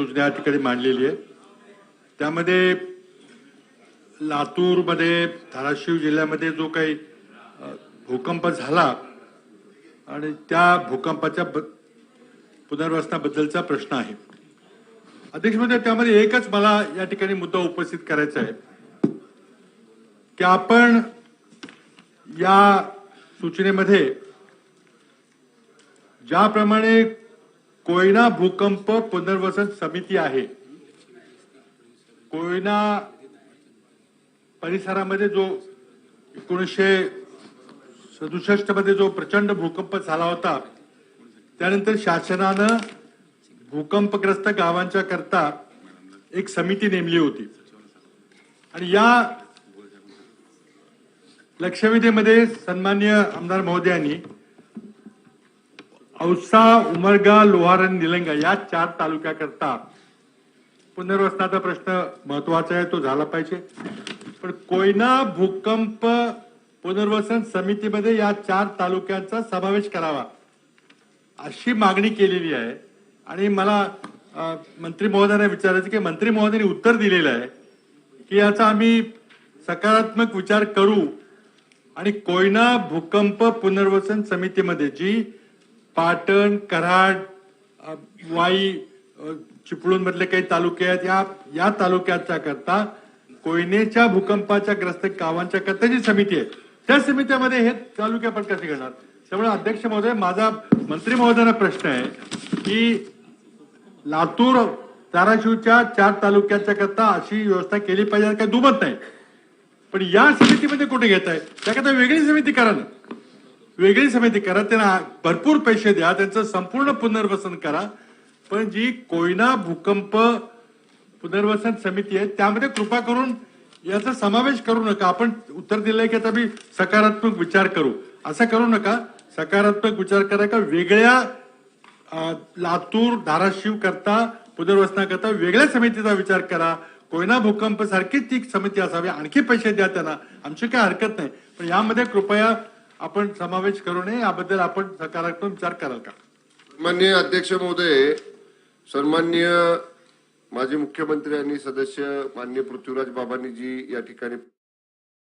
योजना या ठिकाणी मांडलेली आहे. त्यामध्ये लातूरमध्ये धाराशिव जिल्ह्यामध्ये जो काही भूकंप झाला आणि त्या भूकंपाच्या ब- पुनर्वसनाबद्दलचा प्रश्न आहे. अध्यक्ष म्हणजे त्यामध्ये एकच मला या ठिकाणी मुद्दा उपस्थित करायचा आहे. की आपण या सूचनेमध्ये ज्याप्रमाणे कोयना भूकंप पुनर्वसन समिती आहे. कोयना परिसरामध्ये जो एकोणीसशे सदुसष्टमध्ये जो प्रचंड भूकंप झाला होता त्यानंतर शासनानं भूकंपग्रस्त गावांच्या करता एक समिती नेमली होती. आणि या लक्षवेधीमध्ये सन्मान्य आमदार महोदयांनी औसा उमरगा लोहार आणि निलंगा या चार तालुक्याकरता पुनर्वसनाचा प्रश्न महत्त्वाचा आहे तो झाला पाहिजे. पण कोयना भूकंप पुनर्वसन समितीमध्ये या चार तालुक्यांचा समावेश करावा अशी मागणी केलेली आहे. आणि मला मंत्री महोदयांना विचारायचं की मंत्री महोदयांनी उत्तर दिलेलं आहे की याचा आम्ही सकारात्मक विचार करू. आणि कोयना भूकंप पुनर्वसन समितीमध्ये जी पाटण कराड वाई चिपळूण मधले काही तालुके आहेत. या या तालुक्याच्या करता कोयनेच्या भूकंपाच्या ग्रस्त गावांच्या करता जी समिती आहे त्या समित्यामध्ये हे तालुके आपण कसे घेणार? त्यामुळे अध्यक्ष महोदय माझा मंत्री महोदयांना प्रश्न आहे की लातूर धाराशिवच्या चार तालुक्यांच्या करता अशी व्यवस्था केली पाहिजे काही दुमत नाही. पण या समितीमध्ये कुठे घेत आहे त्याकरता वेगळी समिती करा ना. वेगळी समिती करा त्यांना भरपूर पैसे द्या त्यांचं संपूर्ण पुनर्वसन करा. पण जी कोयना भूकंप पुनर्वसन समिती आहे त्यामध्ये कृपा करून याचा समावेश करू नका. आपण उत्तर दिलंय की आता मी सकारात्मक विचार करू. असं करू नका. सकारात्मक विचार करा का वेगळ्या लातूर धाराशिव करता पुनर्वसनाकरता वेगळ्या समितीचा विचार करा. कोयना भूकंप सारखीच ती समिती असावी. आणखी पैसे द्या त्यांना. आमची काही हरकत नाही. पण यामध्ये कृपया आपण समावेश करू नये याबद्दल आपण सकारात्मक विचार कराल का? माननीय अध्यक्ष महोदय सन्मान्य माजी मुख्यमंत्री आणि सदस्य मान्य पृथ्वीराज बाबांनी जी या ठिकाणी